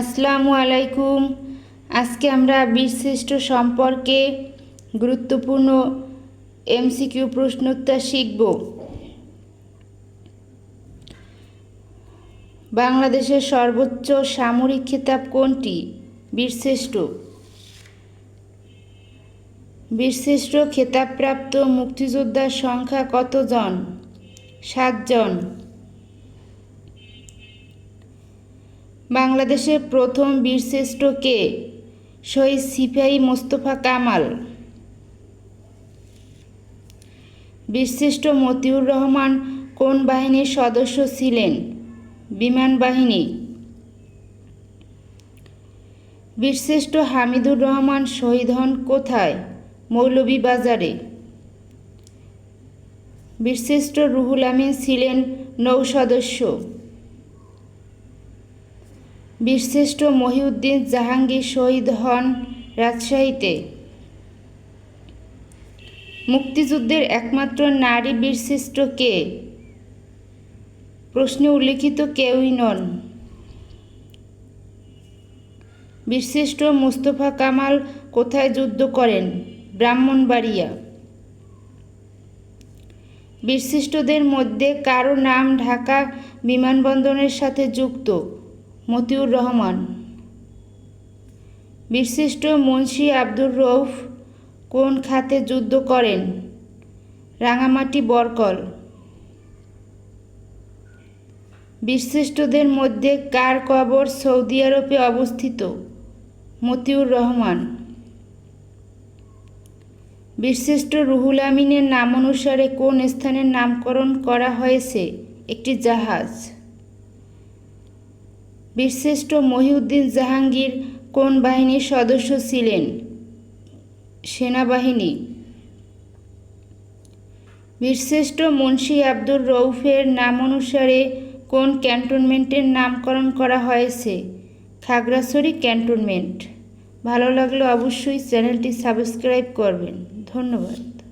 আসসালামু আলাইকুম। আজকে আমরা বীরশ্রেষ্ঠ সম্পর্কে গুরুত্বপূর্ণ এমসিকিউ প্রশ্নোত্তর শিখব। বাংলাদেশের সর্বোচ্চ সামরিক খেতাব কোনটি? বীরশ্রেষ্ঠ। বীরশ্রেষ্ঠ খেতাবপ্রাপ্ত মুক্তিযোদ্ধার সংখ্যা কতজন? সাতজন। বাংলাদেশের প্রথম বীরশ্রেষ্ঠ কে? শহীদ সিপাহী মোস্তফা কামাল। বীরশ্রেষ্ঠ মতিউর রহমান কোন বাহিনীর সদস্য ছিলেন? বিমান বাহিনী। বীরশ্রেষ্ঠ হামিদুর রহমান শহীদ হন কোথায়? মৌলভীবাজারে। বীরশ্রেষ্ঠ রুহুল আমিন ছিলেন নৌ সদস্য। বীরশ্রেষ্ঠ মহিউদ্দিন জাহাঙ্গীর শহীদ হন রাজশাহীতে। মুক্তিযুদ্ধের একমাত্র নারী বীরশ্রেষ্ঠ কে? প্রশ্নে উল্লিখিত কেউই নন। বীরশ্রেষ্ঠ মুস্তফা কামাল কোথায় যুদ্ধ করেন? ব্রাহ্মণবাড়িয়া। বীরশ্রেষ্ঠদের মধ্যে কারও নাম ঢাকা বিমানবন্দরের সাথে যুক্ত? মতিউর রহমান। বিশিষ্ট মুন্সী আব্দুর রৌফ কোন খাতে যুদ্ধ করেন? রাঙামাটি বরকল। বিশিষ্টদের মধ্যে কার কবর সৌদি আরবে অবস্থিত? মতিউর রহমান। বিশিষ্ট রুহুল আমিনের নামানুসারে কোন স্থানের নামকরণ করা হয়েছে? একটি জাহাজ। বীরশ্রেষ্ঠ মহিউদ্দিন জাহাঙ্গীর কোন বাহিনীর সদস্য ছিলেন? সেনাবাহিনী। বীরশ্রেষ্ঠ মুন্সী আব্দুর রৌফের নাম অনুসারে কোন ক্যান্টনমেন্টের নামকরণ করা হয়েছে? খাগড়াছড়ি ক্যান্টনমেন্ট। ভালো লাগলে অবশ্যই চ্যানেলটি সাবস্ক্রাইব করবেন। ধন্যবাদ।